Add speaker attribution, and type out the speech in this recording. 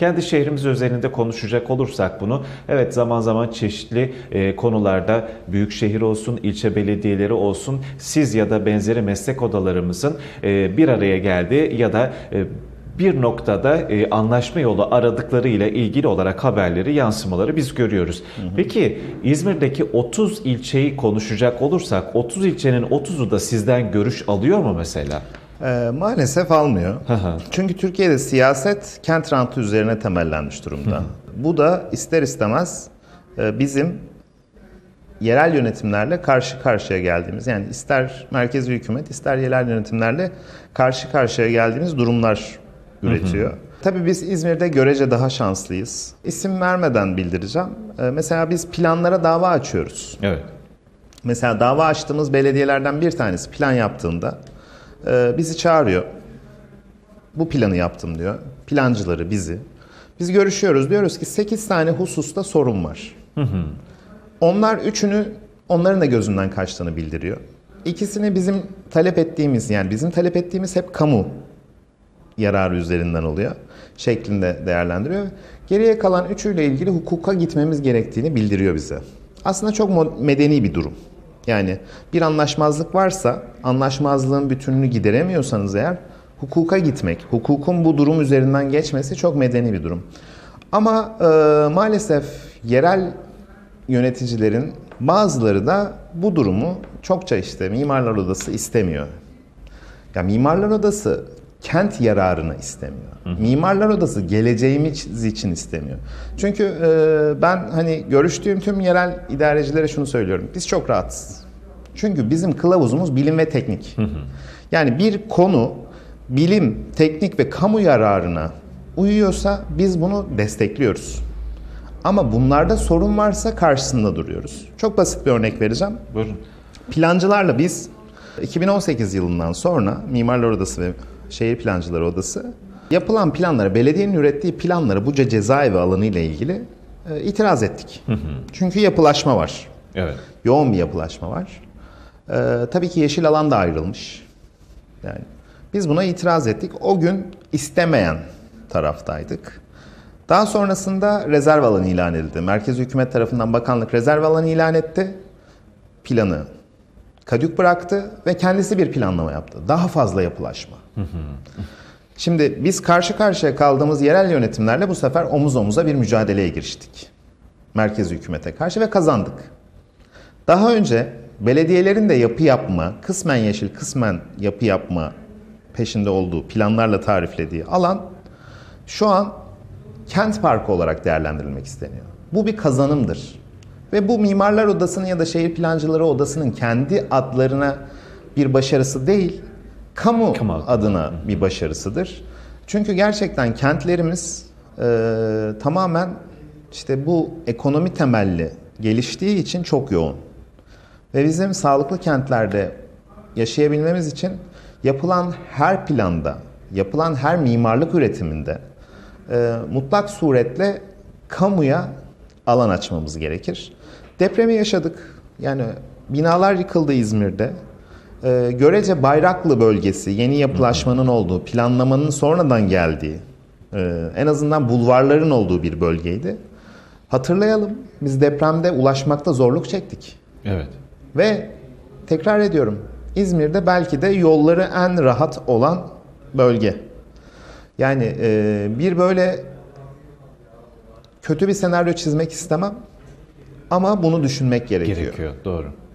Speaker 1: Kendi şehrimiz özelinde konuşacak olursak bunu, evet zaman zaman çeşitli e, konularda büyük şehir olsun, ilçe belediyeleri olsun, siz ya da benzeri meslek odalarımızın e, bir araya geldiği ya da e, bir noktada e, anlaşma yolu aradıkları ile ilgili olarak haberleri, yansımaları biz görüyoruz. Peki İzmir'deki 30 ilçeyi konuşacak olursak 30 ilçenin 30'u da sizden görüş alıyor mu mesela?
Speaker 2: Ee, maalesef almıyor. Çünkü Türkiye'de siyaset kent rantı üzerine temellenmiş durumda. Bu da ister istemez e, bizim yerel yönetimlerle karşı karşıya geldiğimiz yani ister merkezi hükümet ister yerel yönetimlerle karşı karşıya geldiğimiz durumlar üretiyor. Tabii biz İzmir'de görece daha şanslıyız. İsim vermeden bildireceğim. Ee, Mesela biz planlara dava açıyoruz.
Speaker 1: Evet.
Speaker 2: Mesela dava açtığımız belediyelerden bir tanesi plan yaptığında e, bizi çağırıyor. Bu planı yaptım diyor. Plancıları bizi. Biz görüşüyoruz. Diyoruz ki 8 tane hususta sorun var. Onlar üçünü onların da gözünden kaçtığını bildiriyor. İkisini bizim talep ettiğimiz yani bizim talep ettiğimiz hep kamu yararı üzerinden oluyor şeklinde değerlendiriyor. Geriye kalan üçüyle ilgili hukuka gitmemiz gerektiğini bildiriyor bize. Aslında çok medeni bir durum. Yani bir anlaşmazlık varsa anlaşmazlığın bütününü gideremiyorsanız eğer hukuka gitmek, hukukun bu durum üzerinden geçmesi çok medeni bir durum. Ama e, maalesef yerel yöneticilerin bazıları da bu durumu çokça işte Mimarlar Odası istemiyor. Ya Mimarlar Odası kent yararını istemiyor. Mimarlar Odası geleceğimiz için istemiyor. Çünkü e, ben hani görüştüğüm tüm yerel idarecilere şunu söylüyorum. Biz çok rahatsız. Çünkü bizim kılavuzumuz bilim ve teknik. Yani bir konu bilim, teknik ve kamu yararına uyuyorsa biz bunu destekliyoruz. Ama bunlarda sorun varsa karşısında duruyoruz. Çok basit bir örnek vereceğim.
Speaker 1: Buyurun.
Speaker 2: Plancılarla biz 2018 yılından sonra Mimarlar Odası ve Şehir Plancıları Odası yapılan planlara, belediyenin ürettiği planlara Buca cezaevi alanı ile ilgili e, itiraz ettik. Çünkü yapılaşma var.
Speaker 1: Evet.
Speaker 2: Yoğun bir yapılaşma var. E, tabii ki yeşil alan da ayrılmış. Yani biz buna itiraz ettik. O gün istemeyen taraftaydık. Daha sonrasında rezerv alanı ilan edildi. Merkez hükümet tarafından bakanlık rezerv alanı ilan etti. Planı kadük bıraktı ve kendisi bir planlama yaptı. Daha fazla yapılaşma. Şimdi biz karşı karşıya kaldığımız yerel yönetimlerle bu sefer omuz omuza bir mücadeleye giriştik. Merkez hükümete karşı ve kazandık. Daha önce belediyelerin de yapı yapma, kısmen yeşil, kısmen yapı yapma peşinde olduğu, planlarla tariflediği alan şu an kent parkı olarak değerlendirilmek isteniyor. Bu bir kazanımdır. Ve bu Mimarlar Odası'nın ya da Şehir Plancıları Odası'nın kendi adlarına bir başarısı değil, kamu,
Speaker 1: Kamu adına.
Speaker 2: adına bir başarısıdır. Çünkü gerçekten kentlerimiz e, tamamen işte bu ekonomi temelli geliştiği için çok yoğun. Ve bizim sağlıklı kentlerde yaşayabilmemiz için yapılan her planda, yapılan her mimarlık üretiminde e, mutlak suretle kamuya alan açmamız gerekir. Depremi yaşadık. Yani binalar yıkıldı İzmir'de. E, görece Bayraklı bölgesi, yeni yapılaşmanın olduğu, planlamanın sonradan geldiği, e, en azından bulvarların olduğu bir bölgeydi. Hatırlayalım, biz depremde ulaşmakta zorluk çektik.
Speaker 1: Evet.
Speaker 2: Ve tekrar ediyorum, İzmir'de belki de yolları en rahat olan bölge. Yani e, bir böyle kötü bir senaryo çizmek istemem ama bunu düşünmek gerekiyor.
Speaker 1: Gerekiyor. Doğru.